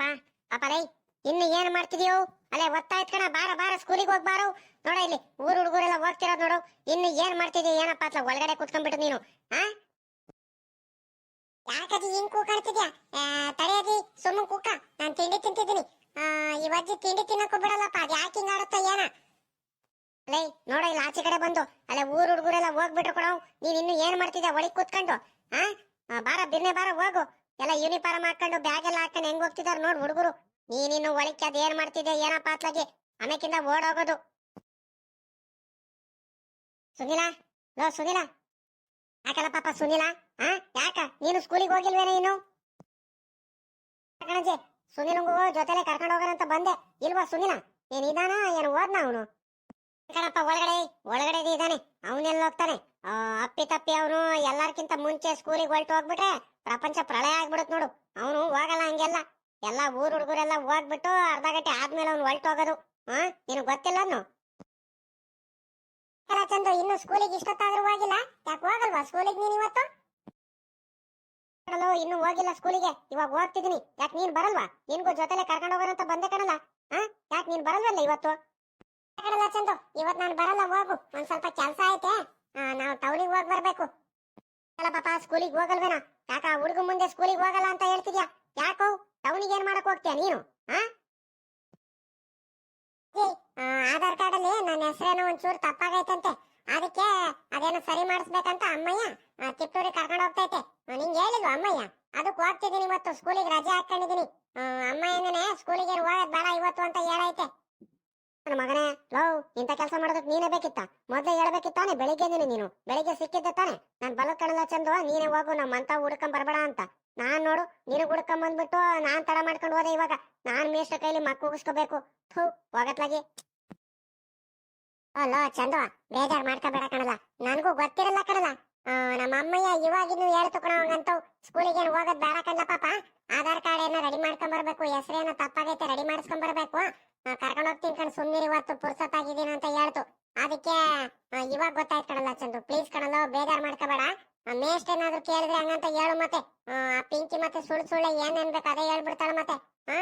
ಪಾಪ. ಪಾಪ ರೈ, ಇನ್ನು ಏನ್ ಮಾಡ್ತಿದ್ಯೋ? ಅಲ್ಲೇ ಒತ್ತಾಯ್ತು ಕಣ, ಬಾರ ಬಾರ ಸ್ಕೂಲಿಗೆ ಹೋಗಿ ಬಾರೋ ನೋಡ ಇಲ್ಲಿ, ಊರ್ ಹುಡುಗರೆಲ್ಲ ಹೋಗ್ತಿರೋದು ನೋಡು. ಇನ್ನು ಏನ್ ಮಾಡ್ತಿದ್ಯೋ ಏನಪ್ಪ ಅತ್ಲ ಒಳಗಡೆ ಕುತ್ಕೊಂಡ್ಬಿಟ್ಟು ನೀನು ಹಾ ಯಾಕದಿ ಹಿಂಗ್ ಕೂಕಾಡ್ತಿದ್ಯಾ ತಡೆಯದಿ ಸುಮ್ಮನೆ ಕೂಕ. ನಾನು ತಿಂಡಿ ತಿಂತಿದ್ದೀನಿ. ಅಜ್ಜಿ ತಿಂಡಿ ತಿನ್ನಕ್ಕೂ ಬಿಡಲ್ಲಪ್ಪ, ಅದು ಯಾಕೆ ಹಿಂಗ್ ಆಡುತ್ತ ಏನ? ಅಲ್ಲೇ ನೋಡ ಇಲ್ಲಿ ಆಚೆ ಕಡೆ ಬಂದು, ಅಲ್ಲೇ ಊರು ಹುಡುಗರೆಲ್ಲ ಹೋಗ್ಬಿಟ್ರು ಕೊಡೋ ನೀನ್ ಇನ್ನು ಏನ್ ಮಾಡ್ತಿದ್ಯಾ? ಒಳಗ್ ಕೂತ್ಕೊಂಡು ಹಾ ಬಾರ, ಬಿರ್ನೆ ಬಾರ ಹೋಗು. ಎಲ್ಲ ಯೂನಿಫಾರ್ಮ್ ಹಾಕೊಂಡು ಬ್ಯಾಗ್ ಎಲ್ಲ ಹಾಕೊಂಡು ಹೆಂಗ್ ಹೋಗ್ತಿದಾರ ನೋಡ್ ಹುಡುಗರು. ನೀನಿನ್ನು ಒಳಕ್ಕೆ ಅದ್ ಏನ್ ಮಾಡ್ತಿದ್ದೆ ಏನಪ್ಪ ಅತ್ಲಾಗಿ ಆಮೇಕಿಂದ ಓಡೋಗೋದು ಸುನಿಲ? ಲೋ, ಸುನಿಲ? ಯಾಕಲ್ಲ ಪಾಪ ಸುನಿಲ? ಹಾ ಯಾಕ? ನೀನು ಸ್ಕೂಲಿಗೆ ಹೋಗಿಲ್ವೇನೆ ಇನ್ನು? ಕಣಜಿ, ಸುನಿಲಂಗು ಜೊತೆಲೆ ಕರ್ಕೊಂಡು ಹೋಗೋಣ ಅಂತ ಬಂದೆ. ಇಲ್ವಾ ಸುನಿಲ? ನೀನ್ ಇದಾನ? ಏನು ಓದ್ನ ಅವನು? ಕಣಪ್ಪ, ಒಳಗಡೆ ಒಳಗಡೆ ಇದ್ದಾನೆ. ಅವನೆಲ್ಲ ಹೋಗ್ತಾನೆ. ಅಪ್ಪಿ ತಪ್ಪಿ ಅವನು ಎಲ್ಲಾರ್ಕಿಂತ ಮುಂಚೆ ಸ್ಕೂಲಿಗೆ ಹೊರಟು ಹೋಗ್ಬಿಟ್ರೆ ಪ್ರಪಂಚ ಪ್ರಳಯ ಆಗ್ಬಿಡುತ್ತೆ ನೋಡು. ಅವನು ಹೋಗಲ್ಲ ಹಂಗೆಲ್ಲ. ಎಲ್ಲ ಊರು ಹುಡುಗರೆಲ್ಲ ಹೋಗ್ಬಿಟ್ಟು ಅರ್ಧ ಗಂಟೆ ಆದ್ಮೇಲೆ ಅವ್ನು ಹೊರಟು ಹೋಗೋದು. ಹಾ ನಿನಗೆ ಗೊತ್ತಿಲ್ಲ ಅನ್ನು ಚಂದು, ಇನ್ನು ಸ್ಕೂಲಿಗೆ ಇಷ್ಟೊತ್ತಾದ್ರೂ ಹೋಗಿಲ್ಲ? ಯಾಕೆ ಹೋಗಲ್ವಾ ಸ್ಕೂಲಿಗೆ ನೀನ್ ಇವತ್ತು? ಇನ್ನು ಹೋಗಿಲ್ಲ ಸ್ಕೂಲಿಗೆ. ಇವಾಗ ಹೋಗ್ತಿದೀನಿ. ಯಾಕೆ ನೀನ್ ಬರಲ್ವಾ? ನಿನ್ಗೂ ಜೊತೆಲೆ ಕರ್ಕೊಂಡು ಹೋಗೋಣ ಅಂತ ಬಂದೆ ಕಣಲ್ಲ. ಹಾ ಯಾಕೆ ನೀನ್ ಬರಲ್ವಲ್ಲ ಇವತ್ತು? ಕಣಲ್ಲ ಚಂದು, ಇವತ್ ನಾನು ಬರಲ್ಲ, ಹೋಗು. ಒಂದ್ ಸ್ವಲ್ಪ ಕೆಲಸ ಐತೆ. ನಾವು ಟೌನಿಗೆ ಹೋಗಿ ಬರ್ಬೇಕು. ಅಲ್ಲ ಪಾಪ ಸ್ಕೂಲಿಗೆ ಹೋಗಲ್ವೇನ? ಯಾಕ ಹುಡುಗ ಮುಂದೆ ಸ್ಕೂಲಿಗೆ ಹೋಗಲ್ಲ ಅಂತ ಹೇಳ್ತಿದ್ಯಾ? ಯಾಕೋ? ಟೌನಿಗೆ ಏನ್ ಮಾಡಕ್ ಹೋಗ್ತೀಯ ನೀನು? ಆಧಾರ್ ಕಾರ್ಡ್ ಅಲ್ಲಿ ನನ್ನ ಹೆಸರೇನೋ ಒಂಚೂರು ತಪ್ಪಾಗೈತಂತೆ. ಅದಕ್ಕೆ ಅದೇನೋ ಸರಿ ಮಾಡಿಸ್ಬೇಕಂತ ಅಮ್ಮಯ್ಯ ಆ, ತಿಪ್ಟೂರಿಗೆ ಕರ್ಕೊಂಡು ಹೋಗ್ತೈತೆ ನಿಂಗೆ ಹೇಳಿದ್ವು ಅಮ್ಮಯ್ಯ? ಅದಕ್ಕೆ ಹೋಗ್ತಿದ್ದೀನಿ ಇವತ್ತು ಸ್ಕೂಲಿಗೆ ರಜೆ ಹಾಕೊಂಡಿದ್ದೀನಿ. ಅಮ್ಮಯ್ಯನೇ ಸ್ಕೂಲಿಗೆ ಹೋಗೋದು ಬೇಡ ಇವತ್ತು ಅಂತ ಹೇಳೈತೆ. ನನ್ನ ಮಗನೇ, ಲವ್, ಇಂಥ ಕೆಲಸ ಮಾಡೋದಕ್ಕೆ ನೀನೇ ಬೇಕಿತ್ತ. ಮೊದ್ಲೇ ಹೇಳ್ಬೇಕಿತ್ತಾನೆ, ಬೆಳಿಗ್ಗೆ ನೀನು. ಬೆಳಿಗ್ಗೆ ಸಿಕ್ಕಿದ್ದೆ ತಾನೆ. ನಾನು ಬಲ ಕಣಲ್ಲ ಚಂದು, ನೀನೇ ಹೋಗು ನಮ್ಮ ಅಂತ ಹುಡ್ಕೊಂಡ್ ಬರಬೇಡ ಅಂತ. ನಾನ್ ನೋಡು, ನೀನು ಹುಡ್ಕೊಂಡ್ ಬಂದ್ಬಿಟ್ಟು ನಾನ್ ತಡ ಮಾಡ್ಕೊಂಡು ಹೋದೆ ಇವಾಗ. ನಾನ್ ಮೇಷ್ಟ್ರ ಕೈಲಿ ಮಕ್ಕ ಉಗಿಸ್ಕೋಬೇಕು. ಥೂ, ಹೋಗತ್ಲಾಗಿ. ಅಲ್ಲ ಚಂದು ಬೇಜಾರ್ ಮಾಡ್ಕೋಬೇಡ ಕಣಲ್ಲ. ನನ್ಗೂ ಗೊತ್ತಿರಲ್ಲ ಕಣಲ್ಲ. ಆ, ನಮ್ಮ ಅಮ್ಮಯ್ಯ ಇವಾಗಿನ್ನು ಹೇಳ್ತು ಕಣ ಹಂಗಂತವ್ ಸ್ಕೂಲಿಗೆ ಏನು ಹೋಗೋದ್ ಬೇಡ ಪಾಪ. ಆಧಾರ್ ಕಾರ್ಡ್ ಏನೋ ರೆಡಿ ಮಾಡ್ಕೊಂಡ್ ಬರ್ಬೇಕು ಹೆಸರೇನೋ ತಪ್ಪಾಗೈತೆ ರೆಡಿ ಮಾಡಿಸ್ಕೊಂಡ್ ಬರ್ಬೇಕು. ಕರ್ಕೊಂಡು ಹೋಗ್ತೀನಿ ಕಣ್ ಸುಮ್ಮನೆ ಇವತ್ತು ಪುರ್ಸತ್ತಾಗಿದ್ದೀನಿ ಅಂತ ಹೇಳ್ತು. ಅದಕ್ಕೆ ಇವಾಗ ಗೊತ್ತಾಯ್ತು ಕಣಲ್ಲ ಚಂದು. ಪ್ಲೀಸ್ ಕಣಲ್ಲ ಬೇಜಾರ್ ಮಾಡ್ಕೋಬೇಡ. ಮೇಸ್ಟ್ ಏನಾದ್ರು ಕೇಳಿದ್ರೆ ಹಂಗಂತ ಹೇಳು ಮತ್ತೆ. ಆ ಪಿಂಕಿ ಮತ್ತೆ ಸುಳ್ಳು ಸುಳ್ಳು ಏನ್ ಅನ್ಬೇಕು ಅದೇ ಹೇಳ್ಬಿಡ್ತಾಳ ಮತ್ತೆ. ಹಾ